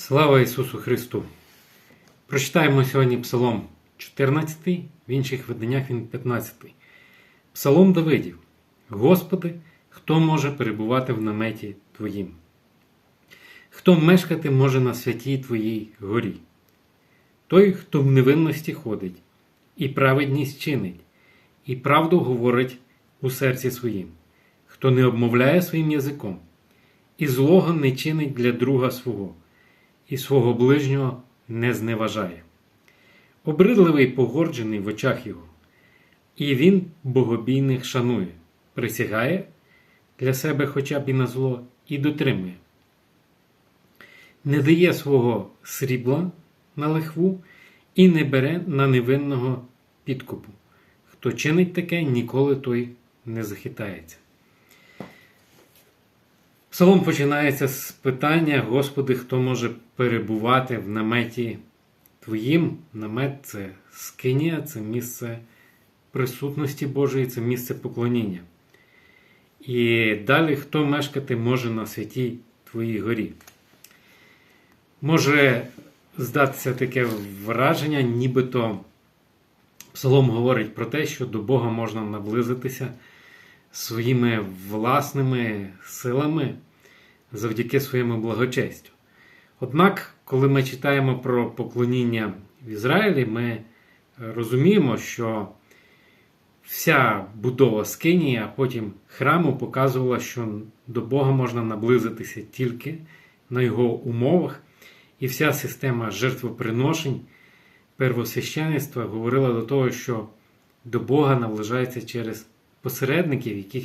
Слава Ісусу Христу! Прочитаємо сьогодні Псалом 14, в інших виданнях він 15. Псалом Давидів. Господи, хто може перебувати в наметі Твоїм? Хто мешкати може на святій Твоїй горі? Той, хто в невинності ходить, і праведність чинить, і правду говорить у серці своїм, хто не обмовляє своїм язиком, і злого не чинить для друга свого, і свого ближнього не зневажає. Обридливий погорджений в очах його, і він богобійних шанує, присягає для себе хоча б і на зло, і дотримує. Не дає свого срібла на лихву і не бере на невинного підкупу. Хто чинить таке, ніколи той не захитається. Псалом починається з питання: Господи, хто може перебувати в наметі Твоїм? Намет це скинія, це місце присутності Божої, це місце поклоніння. І далі хто мешкати може на святій Твоїй горі? Може здатися таке враження, нібито Псалом говорить про те, що до Бога можна наблизитися своїми власними силами завдяки своєму благочестю. Однак, коли ми читаємо про поклоніння в Ізраїлі, ми розуміємо, що вся будова скинії, а потім храму показувала, що до Бога можна наблизитися тільки на його умовах, і вся система жертвоприношень первосвященництва говорила до того, що до Бога наближається через посередників, яких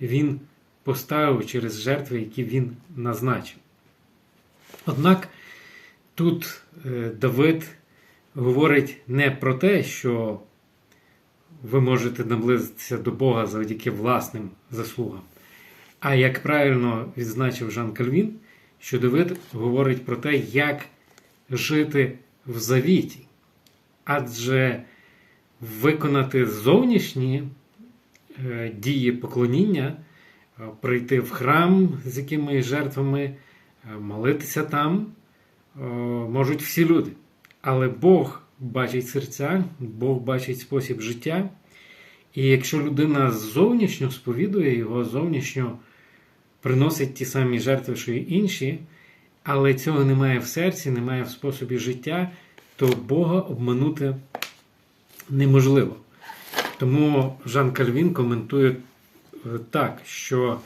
він поставив через жертви, які він назначив. Однак тут е, Давид говорить не про те, що ви можете наблизитися до Бога завдяки власним заслугам, а як правильно відзначив Жан Кальвін, що Давид говорить про те, як жити в завіті. Адже виконати зовнішні дії поклоніння, е, прийти в храм з якимись жертвами, е, молитися там можуть всі люди. Але Бог бачить серця, Бог бачить спосіб життя. І якщо людина зовнішньо сповідує його, зовнішньо приносить ті самі жертви, що й інші, але цього немає в серці, немає в способі життя, то Бога обманути неможливо. Тому Жан Кальвін коментує так, що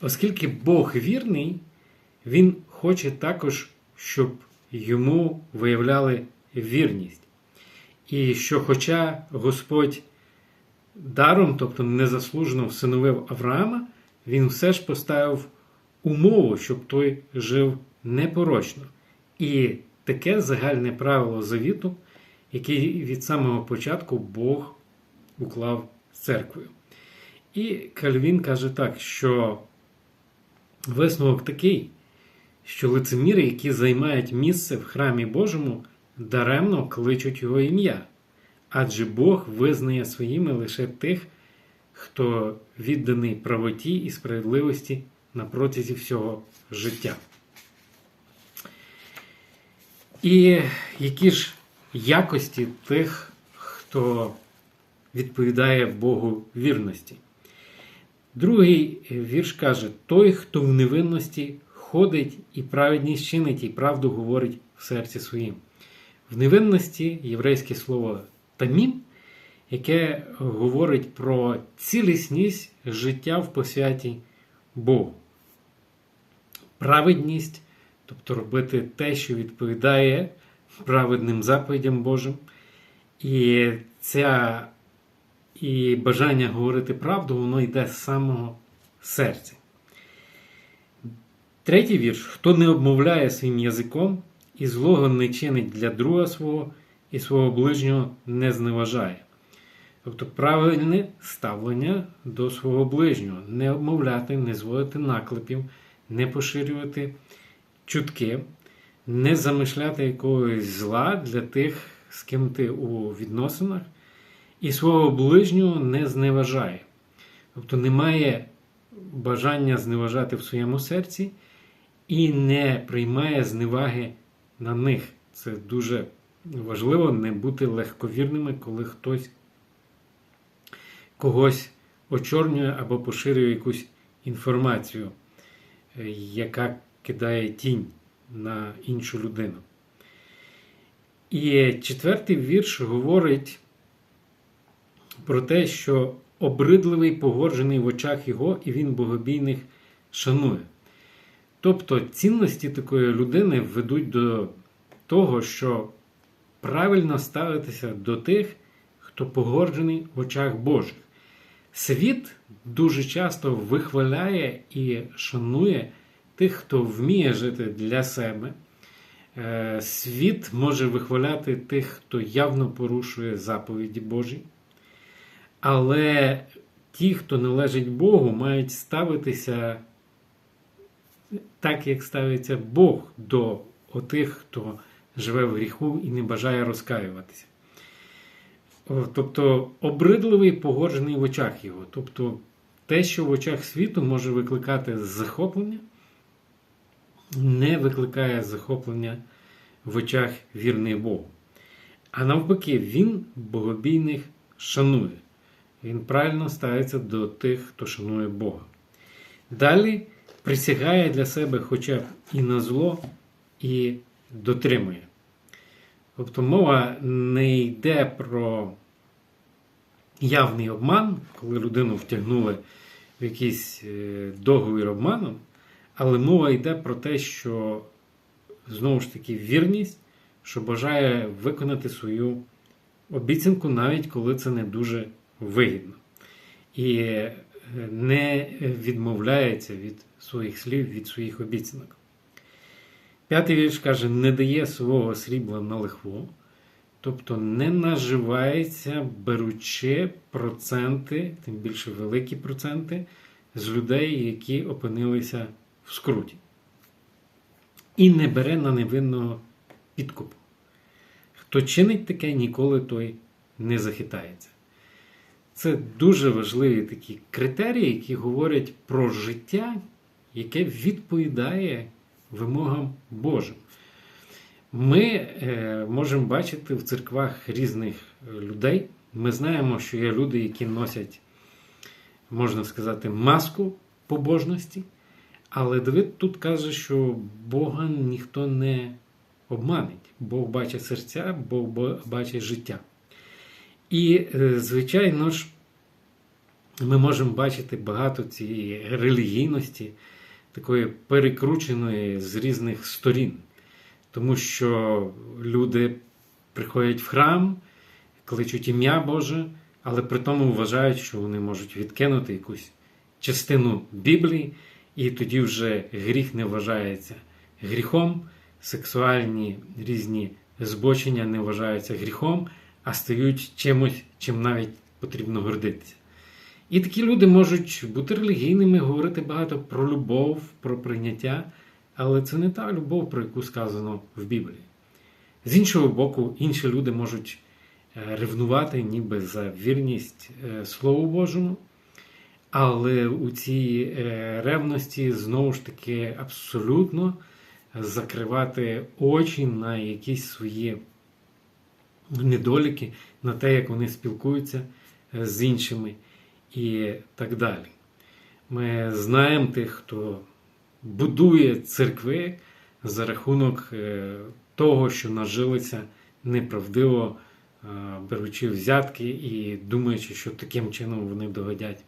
оскільки Бог вірний, він хоче також, щоб йому виявляли вірність. І що, хоча Господь даром, тобто незаслужено всиновив Авраама, він все ж поставив умову, щоб той жив непорочно. І таке загальне правило завіту, яке від самого початку Бог уклав з церквою. І Кальвін каже так, що висновок такий, що лицеміри, які займають місце в храмі Божому, даремно кличуть його ім'я, адже Бог визнає своїми лише тих, хто відданий правоті і справедливості на протязі всього життя. І які ж якості тих, хто відповідає Богу вірності? Другий вірш каже: той, хто в невинності ходить і праведність чинить, і правду говорить в серці своїм. В невинності єврейське слово тамім, яке говорить про цілісність життя в посвяті Богу. Праведність, тобто робити те, що відповідає праведним заповідям Божим. І ця і бажання говорити правду, воно йде з самого серця. Третій вірш: хто не обмовляє своїм язиком і злого не чинить для друга свого і свого ближнього не зневажає. Тобто правильне ставлення до свого ближнього, не обмовляти, не зводити наклепів, не поширювати чутки, не замишляти якогось зла для тих, з ким ти у відносинах, і свого ближнього не зневажає. Тобто немає бажання зневажати в своєму серці і не приймає зневаги на них. Це дуже важливо не бути легковірними, коли хтось когось очорнює або поширює якусь інформацію, е, яка кидає тінь на іншу людину. І четвертий вірш говорить про те, що обридливий погоржений в очах його, і він богобійних шанує. Тобто цінності такої людини ведуть до того, що правильно ставитися до тих, хто погорджений в очах Божих. Світ дуже часто вихваляє і шанує тих, хто вміє жити для себе. Е, Світ може вихваляти тих, хто явно порушує заповіді Божі. Але ті, хто належить Богу, мають ставитися так, як ставиться Бог до отих, хто живе в гріху і не бажає розкаюватися. Тобто обридливий погоджений в очах його. Тобто те, що в очах світу може викликати захоплення, не викликає захоплення в очах вірних Богу. А навпаки, він богобійних шанує. Він правильно ставиться до тих, хто шанує Бога. Далі присягає для себе хоча б і на зло, і дотримує. Тобто мова не йде про явний обман, коли людину втягнули в якийсь е, договір обманом, але мова йде про те, що знову ж таки вірність, що бажає виконати свою обіцянку, навіть коли це не дуже вигідно. І е, не відмовляється від своїх слів, від своїх обіцянок. П'ятий вірш каже: не дає свого срібла на лихву, тобто не наживається, беручи проценти, тим більше великі проценти, з людей, які опинилися в скруті. І не бере на невинного підкупу. Хто чинить таке, ніколи той не захитається. Це дуже важливі такі критерії, які говорять про життя, яке відповідає вимогам Божим. Ми е, можемо бачити в церквах різних людей. Ми знаємо, що є люди, які носять, можна сказати, маску побожності. Але Давид тут каже, що Бога ніхто не обманить. Бог бачить серця, Бог бачить життя. І, е, звичайно ж, ми можемо бачити багато цієї релігійності, такої перекрученої з різних сторін. Тому що люди приходять в храм, кличуть ім'я Боже, але при тому вважають, що вони можуть відкинути якусь частину Біблії, і тоді вже гріх не вважається гріхом, сексуальні різні збочення не вважаються гріхом, а стають чимось, чим навіть потрібно гордитися. І такі люди можуть бути релігійними, говорити багато про любов, про прийняття, але це не та любов, про яку сказано в Біблії. З іншого боку, інші люди можуть е, ревнувати ніби за вірність е, Слову Божому, але у цій е, ревності знову ж таки абсолютно закривати очі на якісь свої недоліки, на те, як вони спілкуються з іншими і так далі. Ми знаємо тих, хто будує церкви за рахунок е, того, що нажилися неправдиво, е, беручи взятки і думаючи, що таким чином вони догодять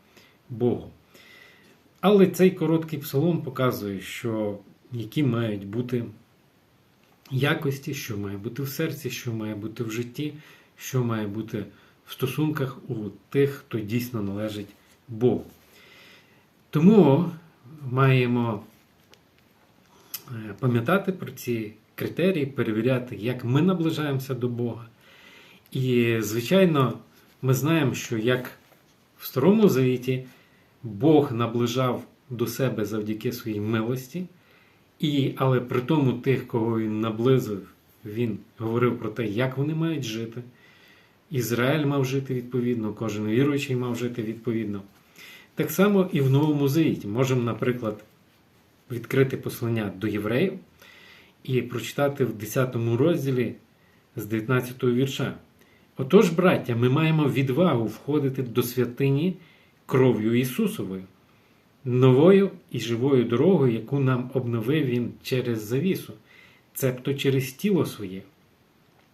Богу. Але цей короткий псалом показує, що які мають бути якості, що має бути в серці, що має бути в житті, що має бути в стосунках у тих, хто дійсно належить Богу. Тому маємо е, пам'ятати про ці критерії, перевіряти, як ми наближаємося до Бога. І, звичайно, ми знаємо, що як в Старому Завіті Бог наближав до себе завдяки своїй милості, і, але при тому тих, кого він наблизив, він говорив про те, як вони мають жити. Ізраїль мав жити відповідно, кожен віруючий мав жити відповідно. Так само і в Новому Завіті. Можемо, наприклад, відкрити послання до євреїв і прочитати в 10 розділі з 19 вірша. Отож, браття, ми маємо відвагу входити до святині кров'ю Ісусовою, новою і живою дорогою, яку нам обновив Він через завісу, цебто через тіло своє.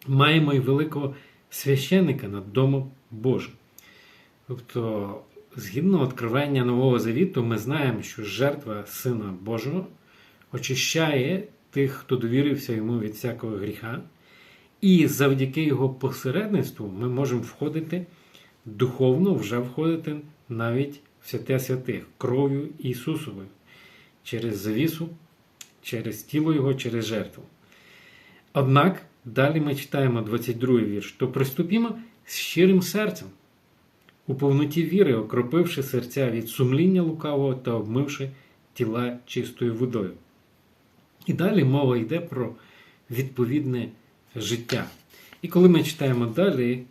Маємо й великого священника над Домом Божим. Тобто, згідно откровення Нового Завіту, ми знаємо, що жертва Сина Божого очищає тих, хто довірився йому від всякого гріха. І завдяки його посередництву ми можемо входити духовно, вже входити навіть святе святих кров'ю Ісусовою через завісу, через тіло Його, через жертву. Однак далі ми читаємо 22 вірш: то приступімо з щирим серцем, у повноті віри, окропивши серця від сумління лукавого та обмивши тіла чистою водою. І далі мова йде про відповідне життя. І коли ми читаємо далі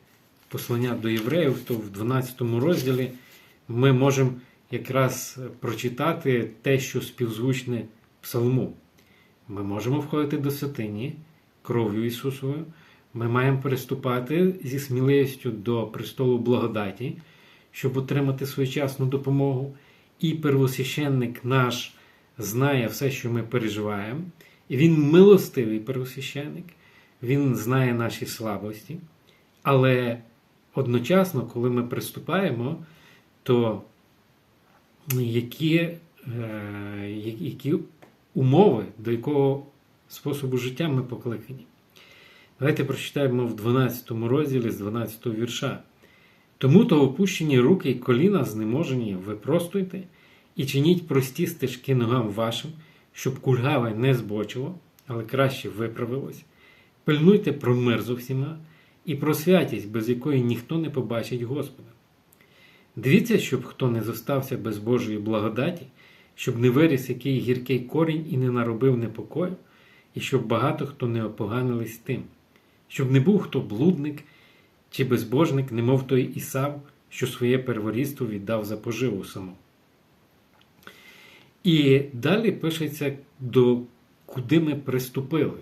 послання до євреїв, то в 12 розділі ми можемо якраз прочитати те, що співзвучне псалму. Ми можемо входити до святині кров'ю Ісусовою. Ми маємо приступати зі сміливістю до престолу благодаті, щоб отримати своєчасну допомогу. І первосвященник наш знає все, що ми переживаємо. І він милостивий первосвященник, він знає наші слабості. Але одночасно, коли ми приступаємо, то які, е, які умови, до якого способу життя ми покликані? Давайте прочитаємо в 12 розділі з 12 вірша. Тому то опущені руки й коліна знеможені, випростуйте і чиніть прості стежки ногам вашим, щоб кульгаве не збочило, але краще виправилось. Пильнуйте про мир з усіма і про святість, без якої ніхто не побачить Господа. Дивіться, щоб хто не зостався без Божої благодаті, щоб не виріс який гіркий корінь і не наробив непокою, і щоб багато хто не опоганились тим, щоб не був хто блудник чи безбожник, немов той Ісав, що своє перворідство віддав за поживу саму. І далі пишеться, до куди ми приступили.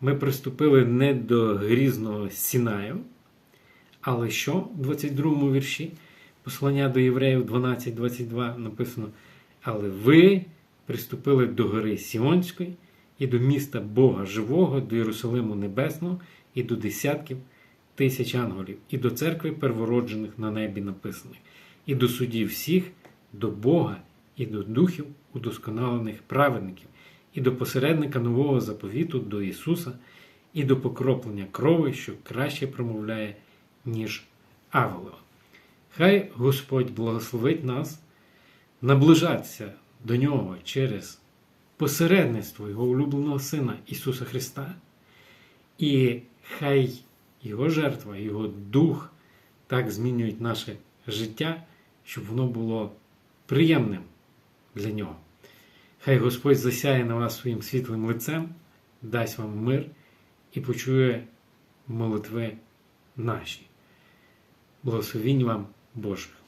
Ми приступили не до грізного Сінаю, але що в 22 вірші послання до євреїв 12.22 написано: Але ви приступили до гори Сіонської і до міста Бога Живого, до Єрусалиму Небесного і до десятків тисяч ангелів, і до церкви первороджених на небі написаних, і до судів всіх, до Бога і до духів удосконалених праведників, і до посередника нового заповіту до Ісуса, і до покроплення крови, що краще промовляє, ніж Авелова. Хай Господь благословить нас наближатися до Нього через посередництво Його улюбленого Сина Ісуса Христа, і хай Його жертва, Його дух так змінюють наше життя, щоб воно було приємним для нього. Хай Господь засяє на вас своїм світлим лицем, дасть вам мир і почує молитви наші. Благословінь вам Божих.